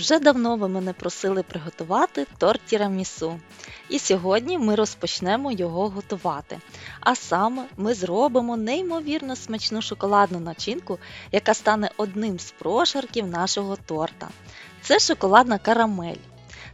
Вже давно ви мене просили приготувати торт тірамісу. І сьогодні ми розпочнемо його готувати. А саме ми зробимо неймовірно смачну шоколадну начинку, яка стане одним з прошарків нашого торта. Це шоколадна карамель.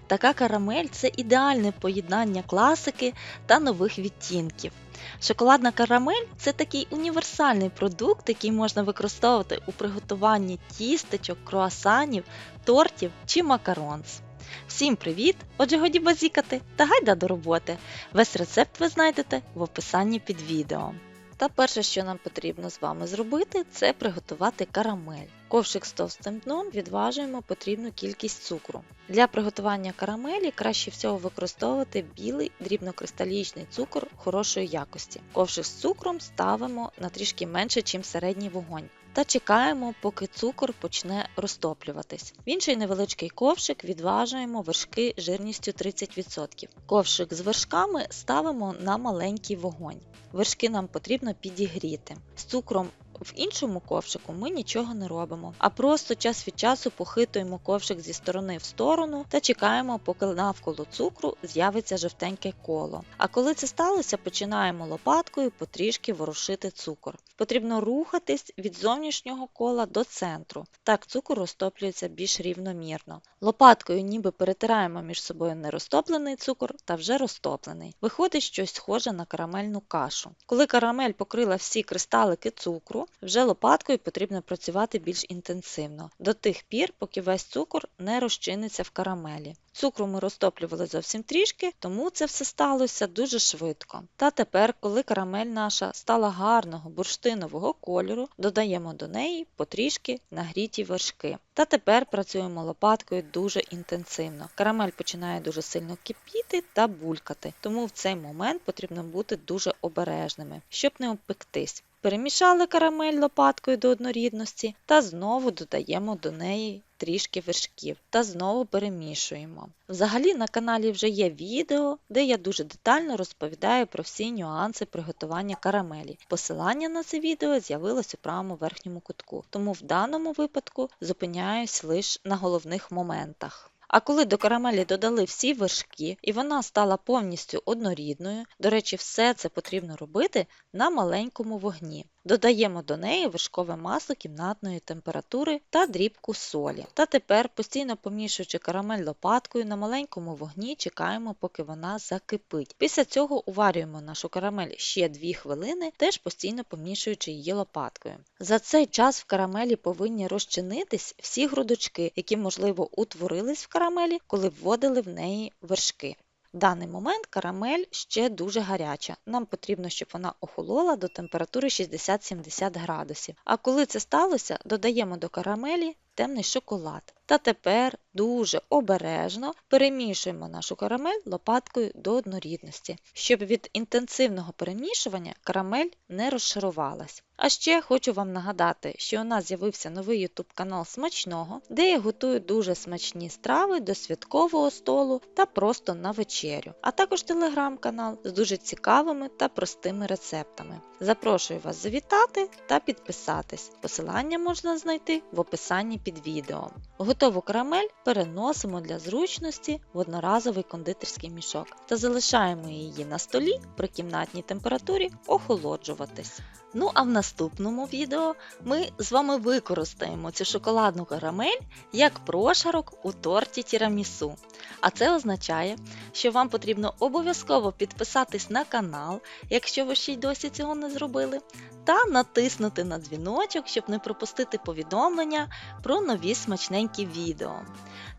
Така карамель це ідеальне поєднання класики та нових відтінків. Шоколадна карамель це такий універсальний продукт, який можна використовувати у приготуванні тістечок, круасанів, тортів чи макаронс. Всім привіт! Отже, годі базікати та гайда до роботи. Весь рецепт ви знайдете в описанні під відео. Та перше, що нам потрібно з вами зробити, це приготувати карамель. Ковшик з товстим дном відважуємо потрібну кількість цукру. Для приготування карамелі краще всього використовувати білий дрібнокристалічний цукор хорошої якості. Ковшик з цукром ставимо на трішки менше, ніж середній вогонь. Та чекаємо, поки цукор почне розтоплюватись. В інший невеличкий ковшик відважуємо вершки жирністю 30%. Ковшик з вершками ставимо на маленький вогонь. Вершки нам потрібно підігріти. З цукром в іншому ковшику ми нічого не робимо, а просто час від часу похитуємо ковшик зі сторони в сторону та чекаємо, поки навколо цукру з'явиться жовтеньке коло. А коли це сталося, починаємо лопаткою потрішки ворушити цукор. Потрібно рухатись від зовнішнього кола до центру. Так цукор розтоплюється більш рівномірно. Лопаткою ніби перетираємо між собою нерозтоплений цукор та вже розтоплений. Виходить щось схоже на карамельну кашу. Коли карамель покрила всі кристалики цукру, вже лопаткою потрібно працювати більш інтенсивно, до тих пір, поки весь цукор не розчиниться в карамелі. Цукру ми розтоплювали зовсім трішки, тому це все сталося дуже швидко. Та тепер, коли карамель наша стала гарного бурштинового кольору, додаємо до неї потрішки нагріті вершки. Та тепер працюємо лопаткою дуже інтенсивно. Карамель починає дуже сильно кипіти та булькати, тому в цей момент потрібно бути дуже обережними, щоб не обпектись. Перемішали карамель лопаткою до однорідності та знову додаємо до неї трішки вершків та знову перемішуємо. Взагалі на каналі вже є відео, де я дуже детально розповідаю про всі нюанси приготування карамелі. Посилання на це відео з'явилось у правому верхньому кутку, тому в даному випадку зупиняюсь лише на головних моментах. А коли до карамелі додали всі вершки і вона стала повністю однорідною, до речі, все це потрібно робити на маленькому вогні. Додаємо до неї вершкове масло кімнатної температури та дрібку солі. Та тепер, постійно помішуючи карамель лопаткою на маленькому вогні, чекаємо, поки вона закипить. Після цього уварюємо нашу карамель ще 2 хвилини, теж постійно помішуючи її лопаткою. За цей час в карамелі повинні розчинитись всі грудочки, які, можливо, утворились в карамелі, коли вводили в неї вершки. В даний момент карамель ще дуже гаряча. Нам потрібно, щоб вона охолола до температури 60-70 градусів. А коли це сталося, додаємо до карамелі темний шоколад. Та тепер дуже обережно перемішуємо нашу карамель лопаткою до однорідності, щоб від інтенсивного перемішування карамель не розшарувалась. А ще хочу вам нагадати, що у нас з'явився новий YouTube канал смачного, де я готую дуже смачні страви до святкового столу та просто на вечерю, а також телеграм-канал з дуже цікавими та простими рецептами. Запрошую вас завітати та підписатись. Посилання можна знайти в описанні під відео. Готову карамель переносимо для зручності в одноразовий кондитерський мішок та залишаємо її на столі при кімнатній температурі охолоджуватись. Ну а в наступному відео ми з вами використаємо цю шоколадну карамель як прошарок у торті тірамісу. А це означає, що вам потрібно обов'язково підписатись на канал, якщо ви ще й досі цього не зробили, та натиснути на дзвіночок, щоб не пропустити повідомлення про нові смачненькі відео.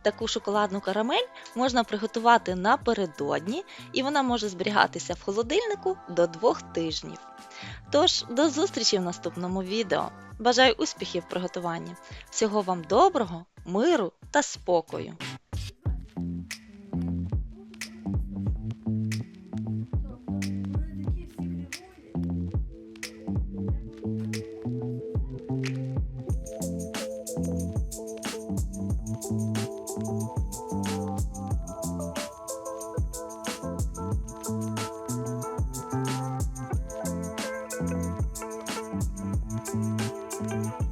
Таку шоколадну карамель можна приготувати напередодні, і вона може зберігатися в холодильнику до двох тижнів. Тож, до зустрічі в наступному відео. Бажаю успіхів в приготуванні. Всього вам доброго, миру та спокою! Bye.